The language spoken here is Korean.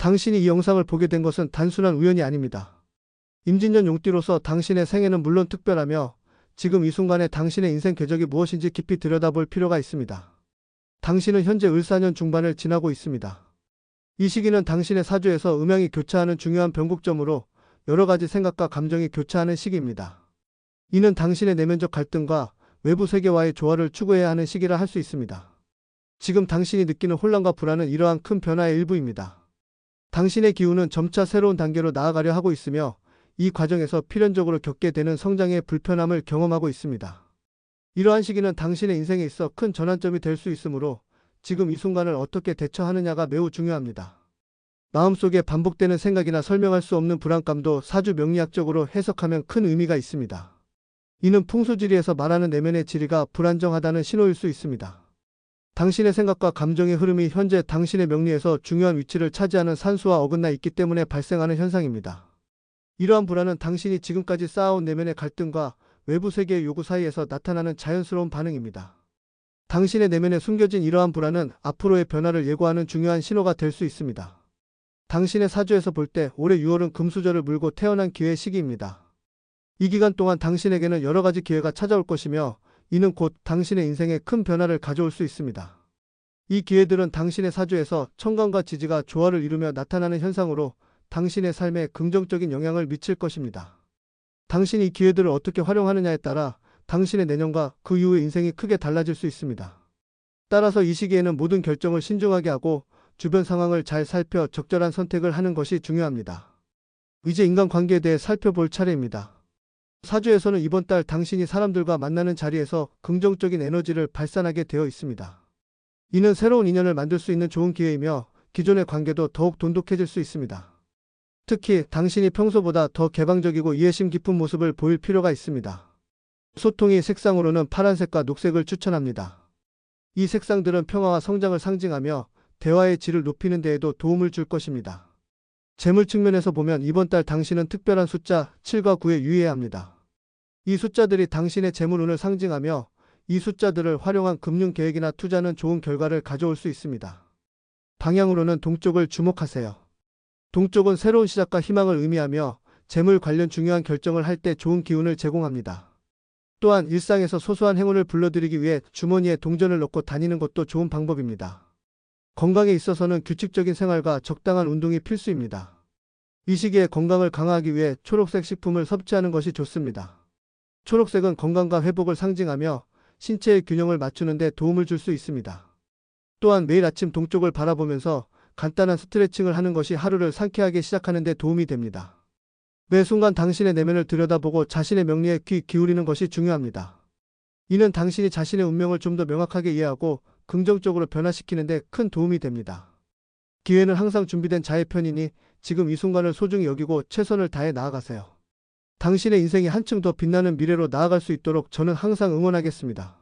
당신이 이 영상을 보게 된 것은 단순한 우연이 아닙니다. 임진년 용띠로서 당신의 생애는 물론 특별하며 지금 이 순간에 당신의 인생 궤적이 무엇인지 깊이 들여다볼 필요가 있습니다. 당신은 현재 을사년 중반을 지나고 있습니다. 이 시기는 당신의 사주에서 음양이 교차하는 중요한 변곡점으로 여러 가지 생각과 감정이 교차하는 시기입니다. 이는 당신의 내면적 갈등과 외부 세계와의 조화를 추구해야 하는 시기라 할 수 있습니다. 지금 당신이 느끼는 혼란과 불안은 이러한 큰 변화의 일부입니다. 당신의 기운은 점차 새로운 단계로 나아가려 하고 있으며 이 과정에서 필연적으로 겪게 되는 성장의 불편함을 경험하고 있습니다. 이러한 시기는 당신의 인생에 있어 큰 전환점이 될 수 있으므로 지금 이 순간을 어떻게 대처하느냐가 매우 중요합니다. 마음속에 반복되는 생각이나 설명할 수 없는 불안감도 사주 명리학적으로 해석하면 큰 의미가 있습니다. 이는 풍수지리에서 말하는 내면의 지리가 불안정하다는 신호일 수 있습니다. 당신의 생각과 감정의 흐름이 현재 당신의 명리에서 중요한 위치를 차지하는 산수와 어긋나 있기 때문에 발생하는 현상입니다. 이러한 불안은 당신이 지금까지 쌓아온 내면의 갈등과 외부 세계의 요구 사이에서 나타나는 자연스러운 반응입니다. 당신의 내면에 숨겨진 이러한 불안은 앞으로의 변화를 예고하는 중요한 신호가 될 수 있습니다. 당신의 사주에서 볼 때 올해 6월은 금수저를 물고 태어난 기회의 시기입니다. 이 기간 동안 당신에게는 여러 가지 기회가 찾아올 것이며 이는 곧 당신의 인생에 큰 변화를 가져올 수 있습니다. 이 기회들은 당신의 사주에서 청강과 지지가 조화를 이루며 나타나는 현상으로 당신의 삶에 긍정적인 영향을 미칠 것입니다. 당신이 이 기회들을 어떻게 활용하느냐에 따라 당신의 내년과 그 이후의 인생이 크게 달라질 수 있습니다. 따라서 이 시기에는 모든 결정을 신중하게 하고 주변 상황을 잘 살펴 적절한 선택을 하는 것이 중요합니다. 이제 인간관계에 대해 살펴볼 차례입니다. 사주에서는 이번 달 당신이 사람들과 만나는 자리에서 긍정적인 에너지를 발산하게 되어 있습니다. 이는 새로운 인연을 만들 수 있는 좋은 기회이며 기존의 관계도 더욱 돈독해질 수 있습니다. 특히 당신이 평소보다 더 개방적이고 이해심 깊은 모습을 보일 필요가 있습니다. 소통이 색상으로는 파란색과 녹색을 추천합니다. 이 색상들은 평화와 성장을 상징하며 대화의 질을 높이는 데에도 도움을 줄 것입니다. 재물 측면에서 보면 이번 달 당신은 특별한 숫자 7과 9에 유의해야 합니다. 이 숫자들이 당신의 재물운을 상징하며 이 숫자들을 활용한 금융 계획이나 투자는 좋은 결과를 가져올 수 있습니다. 방향으로는 동쪽을 주목하세요. 동쪽은 새로운 시작과 희망을 의미하며 재물 관련 중요한 결정을 할 때 좋은 기운을 제공합니다. 또한 일상에서 소소한 행운을 불러들이기 위해 주머니에 동전을 넣고 다니는 것도 좋은 방법입니다. 건강에 있어서는 규칙적인 생활과 적당한 운동이 필수입니다. 이 시기에 건강을 강화하기 위해 초록색 식품을 섭취하는 것이 좋습니다. 초록색은 건강과 회복을 상징하며 신체의 균형을 맞추는 데 도움을 줄 수 있습니다. 또한 매일 아침 동쪽을 바라보면서 간단한 스트레칭을 하는 것이 하루를 상쾌하게 시작하는 데 도움이 됩니다. 매 순간 당신의 내면을 들여다보고 자신의 명리에 귀 기울이는 것이 중요합니다. 이는 당신이 자신의 운명을 좀 더 명확하게 이해하고 긍정적으로 변화시키는 데 큰 도움이 됩니다. 기회는 항상 준비된 자의 편이니 지금 이 순간을 소중히 여기고 최선을 다해 나아가세요. 당신의 인생이 한층 더 빛나는 미래로 나아갈 수 있도록 저는 항상 응원하겠습니다.